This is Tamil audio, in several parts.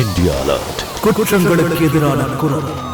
இந்தியா அலர்ட் குற்றங்களுக்கு எதிரான குரல்.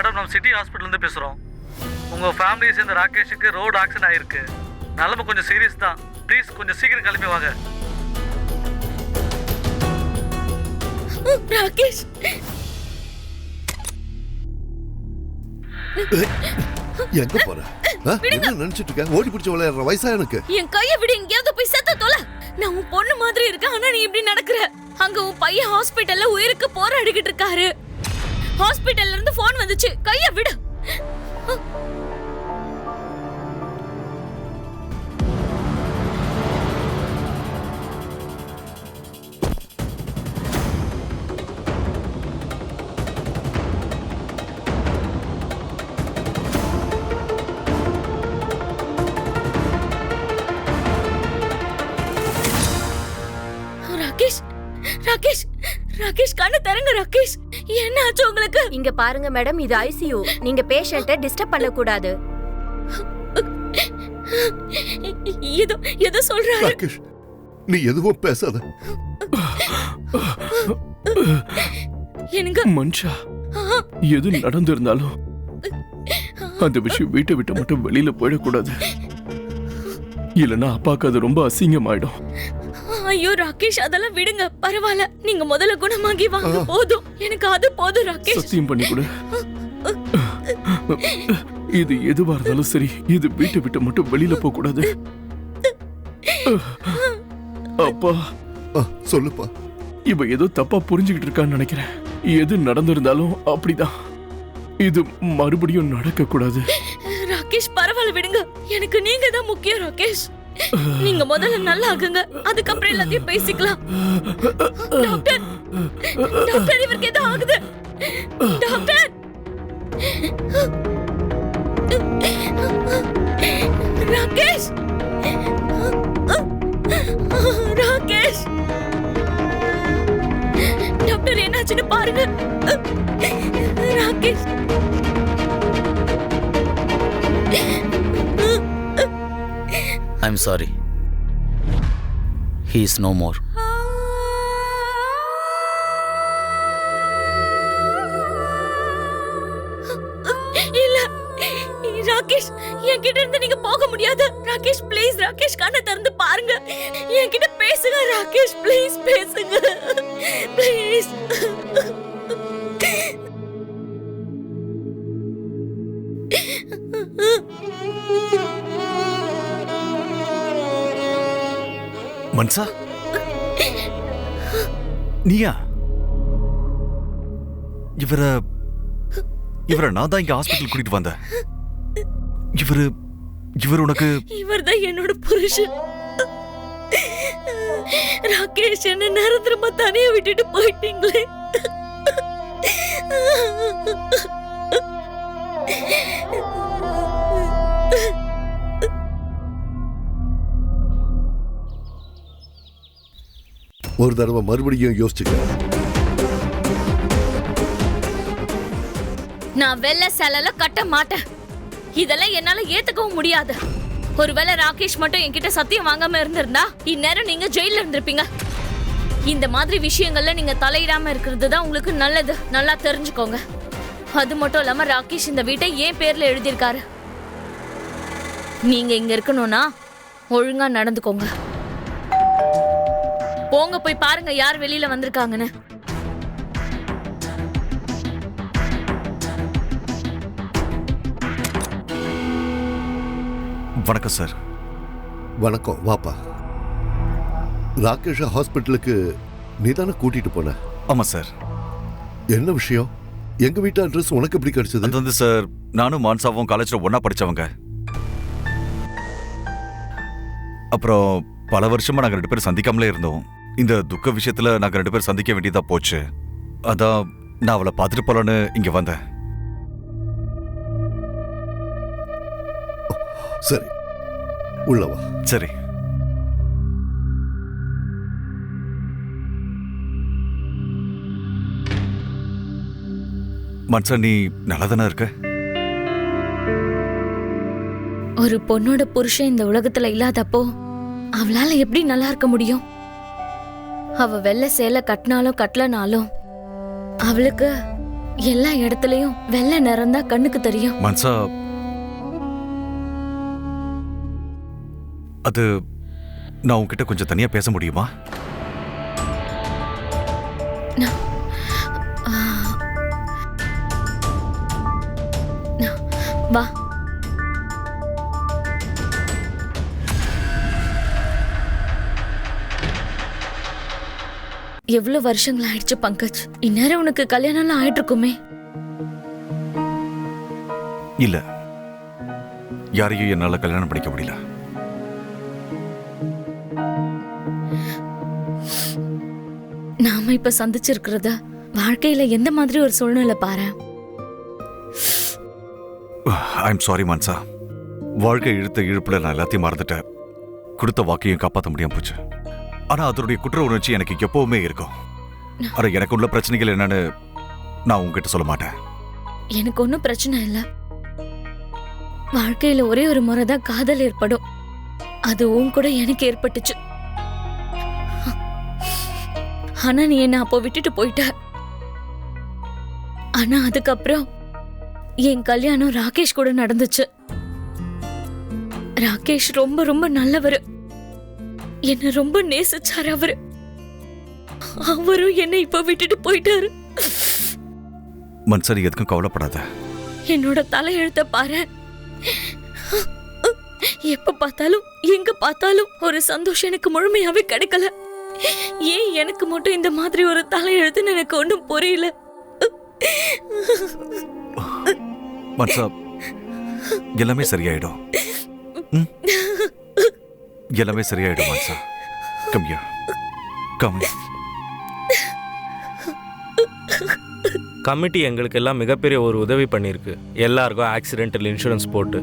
மேடம் நம்ம சிட்டி ஹாஸ்பிட்டல்லேருந்து பேசுகிறோம் உங்கள் ஃபேமிலியை சேர்ந்த ராகேஷுக்கு ரோடு ஆக்சிடென்ட் ஆயிருக்கு. நிலமை கொஞ்சம் சீரியஸ் தான். ப்ளீஸ் கொஞ்சம் சீக்கிரம் கிளம்பி வாங்க. ராகேஷ். எங்க போற? என்ன நினைச்சிட்டு இருக்க? ஓடி பிடிச்ச விளையாடுற வயசா எனக்கு. என் கைய விடு எங்கேயாவது போய் செத்த தொலை. நான் உன் பொண்ணு மாதிரி இருக்கேன் ஆனா நீ இப்படி நடக்கிற. அங்க உன் பையன் ஹாஸ்பிடல்ல உயிருக்கு போராடிக்கிட்டு இருக்காரு. ஹாஸ்பிடல்ல இருந்து போன் வந்துச்சு. கைய விடு. ராகேஷ் ராகேஷ் ராகேஷ் கண்ணு தரங்க ராகேஷ். என்ன ஆச்சு உங்களுக்கு? இங்க பாருங்க மேடம் இது ஐசியூ நீங்க பேஷண்ட்டை டிஸ்டர்ப் பண்ண கூடாது ஏதோ ஏதோ சொல்றாரு. ராகேஷ் நீ எதுவும் பேசாத. எனக்கு மனுஷா எது நடந்திருந்தாலும் அந்த விஷயம் வீட்டை விட்டு மட்டும் வெளியில போயிடக்கூடாது. இல்லைன்னா அப்பாவுக்கு அது ரொம்ப அசிங்கமாயிடும். ஐயோ ராகேஷ் அதெல்லாம் விடுங்க. பரவாயில்ல. நீங்க முதல்ல குணமாகி வாங்க. போதும். எனக்கு அது போதும் ராகேஷ். சத்தியம் பண்ணி கொடு. இது எதுவா இருந்தாலும் சரி இது வீட்டை விட்டு மட்டும் வெளியில போக கூடாது. அப்பா. ஆ, சொல்லுப்பா. இவ ஏதோ தப்பா புரிஞ்சுக்கிட்டு இருக்கான்னு நினைக்கிறேன். எது நடந்திருந்தாலும் அப்படிதான். இது மறுபடியும் நடக்க கூடாது ராகேஷ் பரவாயில்ல விடுங்க. எனக்கு நீங்க தான் முக்கியம் ராகேஷ். நீங்க முதல்ல நல்லா ஆகுங்க அதுக்கப்புறம் எல்லாத்தையும் பேசிக்கலாம். டாக்டர் டாக்டர் இவருக்கு ஏதோ ஆகுது. டாக்டர்! ராகேஷ்! ராகேஷ்! டாக்டர் என்னாச்சுன்னு பாருங்க. Rakesh! I'm sorry he is no more இல்ல ராகேஷ் என்கிட்ட இருந்து நீங்க போக முடியாது. ராகேஷ் ப்ளீஸ் ராகேஷ் கண்ணை திறந்து பாருங்க. என்கிட்ட பேசுங்க ராகேஷ் ப்ளீஸ் பேசுங்க. ப்ளீஸ் மன்சா? நீயா? இவர இவரை நான் தான் இங்க ஹாஸ்பிட்டல் கூட்டிட்டு வந்தேன். இவரு இவர் உனக்கு இவர்தான் என்னோட புருஷன். ராகேஷ் என்ன நிரந்தரமா தனியா விட்டுட்டு போயிட்டீங்களே. ஒரு தடவை மறுபடியும் யோசிச்சுக்க நான் வெள்ளை சேலைல கட்ட மாட்டேன். இதெல்லாம் என்னால ஏத்துக்கவும் முடியாது. ஒருவேளை ராகேஷ் மட்டும் என்கிட்ட சத்தியம் வாங்காம இருந்திருந்தா இந்நேரம் நீங்க ஜெயில இருந்திருப்பீங்க. இந்த மாதிரி விஷயங்கள்ல நீங்க தலையிடாம இருக்கிறது தான் உங்களுக்கு நல்லது. நல்லா தெரிஞ்சுக்கோங்க. அது மட்டும் இல்லாம ராகேஷ் இந்த வீட்டை ஏன் பேர்ல எழுதியிருக்காரு. நீங்க இங்க இருக்கணும்னா ஒழுங்கா நடந்துக்கோங்க. போங்க போய் பாருங்க யார் வெளியில வந்திருக்காங்கன்னு. வணக்கம் சார். வணக்கம் வாப்பா. ராகேஷ ஹாஸ்பிட்டலுக்கு நீ தானே கூட்டிட்டு போன. ஆமா சார். என்ன விஷயம்? எங்க வீட்டு அட்ரஸ் உனக்கு எப்படி கிடைச்சது? அது வந்து சார் நானும் மான்சாவும் காலேஜ்ல ஒண்ணா படிச்சவங்க. அப்புறம் பல வருஷமா நாங்க ரெண்டு பேரும் சந்திக்காமலே இருந்தோம். இந்த துக்க விஷயத்துல நாங்க ரெண்டு பேரும் சந்திக்க வேண்டியதா போச்சு. அதான் நான் அவளை பார்த்துட்டு போலான்னு இங்க வந்தேன். சரி. உள்ள வா. சரி. மன்சா நீ நல்லா தானே இருக்க? ஒரு பொண்ணோட புருஷன் இந்த உலகத்துல இல்லாதப்போ அவளால எப்படி நல்லா இருக்க முடியும்? அவ வெள்ளை சேலை கட்டினாலும் கட்டலனாலும் அவளுக்கு எல்லா இடத்துலயும் வெள்ளை நிறந்தா கண்ணுக்கு தெரியும். மன்சா அது நான் உன்கிட்ட கொஞ்சம் தனியா பேச முடியுமா? வா. எவ்வளவு வருஷங்கள் ஆயிடுச்சு பங்கஜ்? இந்நேரம் உனக்கு கல்யாணம் ஆயிட்டு இருக்குமே இல்ல. யாரையும் என்னால கல்யாணம் பண்ணிக்க முடியல. நாம இப்ப சந்திச்சிருக்கிறத வாழ்க்கையில எந்த மாதிரி ஒரு சூழ்நிலை பாரு. I am sorry Mansa. வாழ்க்கை இழுத்த இழுப்புல நான் எல்லாத்தையும் மறந்துட்டேன். கொடுத்த வாக்கையும் காப்பாற்ற முடியாம போச்சு. ஆனா அதனுடைய குற்ற உணர்ச்சி எனக்கு எப்பவுமே இருக்கும். ஆனா எனக்கு உள்ள பிரச்சனைகள் என்னன்னு நான் உங்ககிட்ட சொல்ல மாட்டேன். எனக்கு ஒன்றும் பிரச்சனை இல்லை. வாழ்க்கையில ஒரே ஒரு முறை தான் காதல் ஏற்படும். அது உன் கூட எனக்கு ஏற்பட்டுச்சு. ஆனா நீ என்ன அப்போ விட்டுட்டு போயிட்ட. ஆனா அதுக்கப்புறம் என் கல்யாணம் ராகேஷ் கூட நடந்துச்சு. ராகேஷ் ரொம்ப ரொம்ப நல்லவர். என்ன ரொம்ப நேசிச்சாரு அவரு. அவரும் என்னை இப்ப விட்டுட்டு போயிட்டாரு. மன்சா நீ எதுக்கும் கவலைப்படாத. என்னோட தலையெழுத்த பாரு. எப்ப பார்த்தாலும் எங்க பார்த்தாலும் ஒரு சந்தோஷம் எனக்கு முழுமையாவே கிடைக்கல. ஏன் எனக்கு மட்டும் இந்த மாதிரி ஒரு தலையெழுத்துன்னு எனக்கு ஒன்றும் புரியல? எல்லாமே சரியாயிடும்? எல்லாமே சரியாயிடும் மன்சா கம்யா கம் கமிட்டி எங்களுக்கு எல்லாம் மிகப்பெரிய ஒரு உதவி பண்ணியிருக்கு. எல்லாருக்கும் ஆக்சிடென்டல் இன்சூரன்ஸ் போட்டு.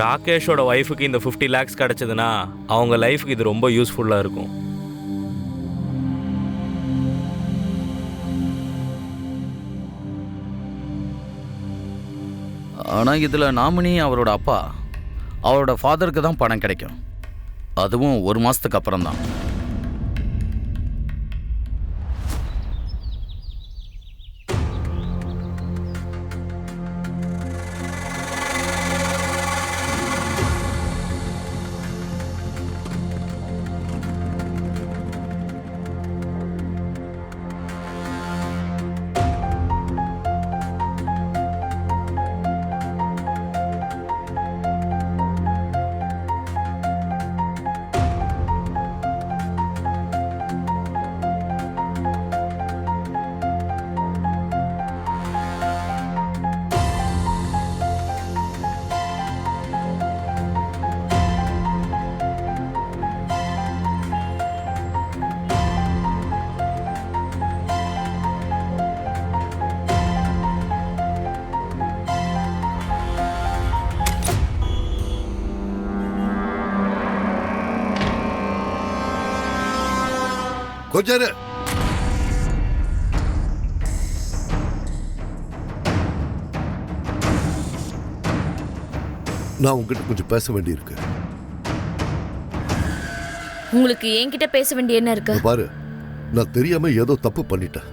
ராகேஷோட ஒய்ஃபுக்கு இந்த ஃபிஃப்டி லேக்ஸ் கிடச்சதுன்னா அவங்க லைஃபுக்கு இது ரொம்ப யூஸ்ஃபுல்லாக இருக்கும். ஆனால் இதில் நாமினி அவரோட அப்பா. அவரோட ஃபாதருக்கு தான் பணம் கிடைக்கும். அதுவும் ஒரு மாதத்துக்கு அப்புறம் தான் கொஞ்ச இரு. நான் உங்ககிட்ட கொஞ்சம் பேச வேண்டியிருக்கு. உங்களுக்கு என்கிட்ட பேச வேண்டிய என்ன இருக்கு? பாரு நான் தெரியாம ஏதோ தப்பு பண்ணிட்டேன்.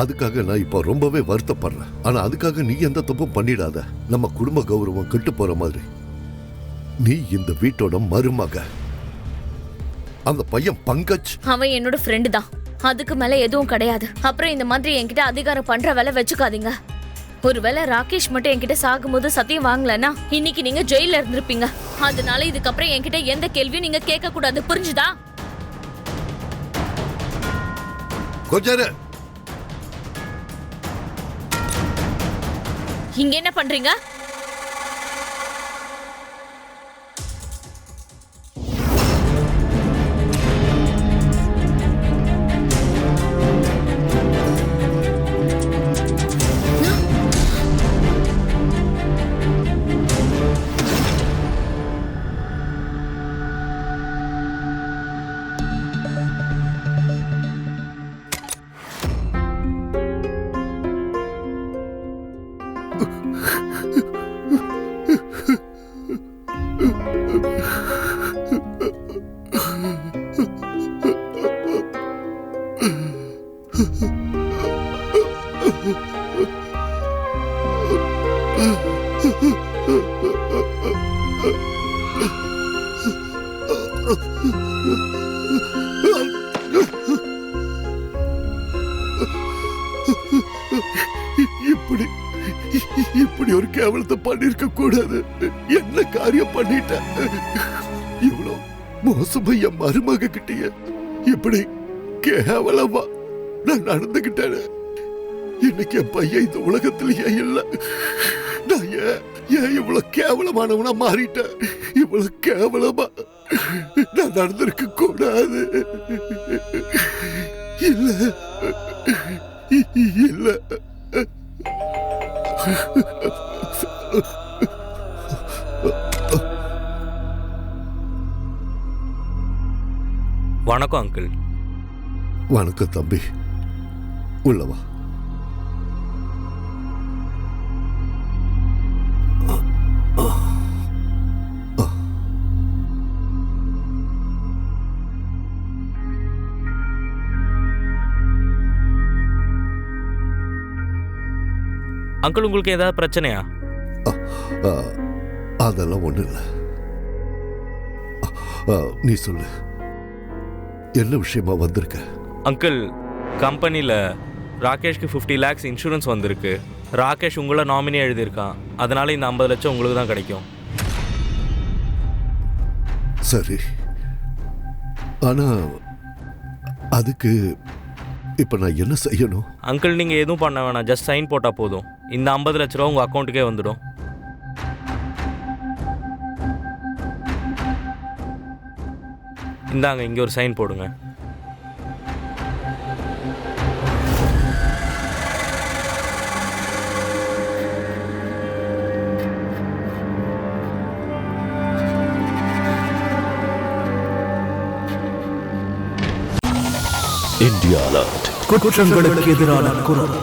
அதுக்காக நான் இப்போ ரொம்பவே வருத்தப்படுறேன். ஆனா அதுக்காக நீ எந்த தப்பும் பண்ணிடாத. நம்ம குடும்ப கௌரவம் கெட்டு போற மாதிரி. நீ இந்த வீட்டோட மருமக. அந்த பையன் பங்கஜ். அவன் என்னோட ஃப்ரெண்டு தான். அதுக்கு மேல எதுவும் கிடையாது. அப்புறம் இந்த மாதிரி என்கிட்ட அதிகாரம் பண்ற வேலை வச்சுக்காதீங்க. ஒருவேளை ராகேஷ் மட்டும் என்கிட்ட சாகும்போது சத்தியம் வாங்கலன்னா இன்னைக்கு நீங்க ஜெயில இருந்திருப்பீங்க. அதனால இதுக்கப்புறம் என்கிட்ட எந்த கேள்வியும் நீங்க கேட்க கூடாது புரிஞ்சுதா கொஞ்சாரு இங்க என்ன பண்றீங்க? இப்படி இப்படி ஒரு கேவலத்தை பண்ணிருக்க கூடாது. என்ன காரியம் பண்ணிட்டேன் இவ்வளவு மோசமா என் மருமக கிட்டயே. இப்படி கேவலமா நான் நடந்துகிட்டேன். இன்னைக்கு என் பையன் இந்த உலகத்திலேயே இல்ல. நான் ஏன் ஏன் இவ்வளவு கேவலமானவனா மாறிட்டேன் இவ்வளவு கேவலமா நான் நடந்திருக்க கூடாது. இல்ல. இல்ல. வணக்கம் அங்கிள். வணக்கம் தம்பி. உள்ளவா அங்கிள் உங்களுக்கு ஏதாவது பிரச்சனையா? அதெல்லாம் ஒண்ணு இல்ல. நீ சொல்லு. என்ன விஷயமா வந்திருக்க? அங்கிள் கம்பெனியில் ராகேஷ்க்கு ஃபிஃப்டி லேக்ஸ் இன்சூரன்ஸ் வந்திருக்கு. ராகேஷ் உங்களை நாமினி எழுதியிருக்கான். அதனால இந்த ஐம்பது லட்சம் உங்களுக்கு தான் கிடைக்கும். சரி. ஆனா அதுக்கு இப்ப நான் என்ன செய்யணும்? அங்கிள் நீங்கள் எதுவும் பண்ண வேணாம். ஜஸ்ட் சைன் போட்டால் போதும். இந்த ஐம்பது லட்ச ரூபா உங்கள் அக்கௌண்ட்டுக்கே வந்துடும். இந்தாங்க இங்கே ஒரு சைன் போடுங்க. India alert. குற்றங்களுக்கு எதிரான குரல்.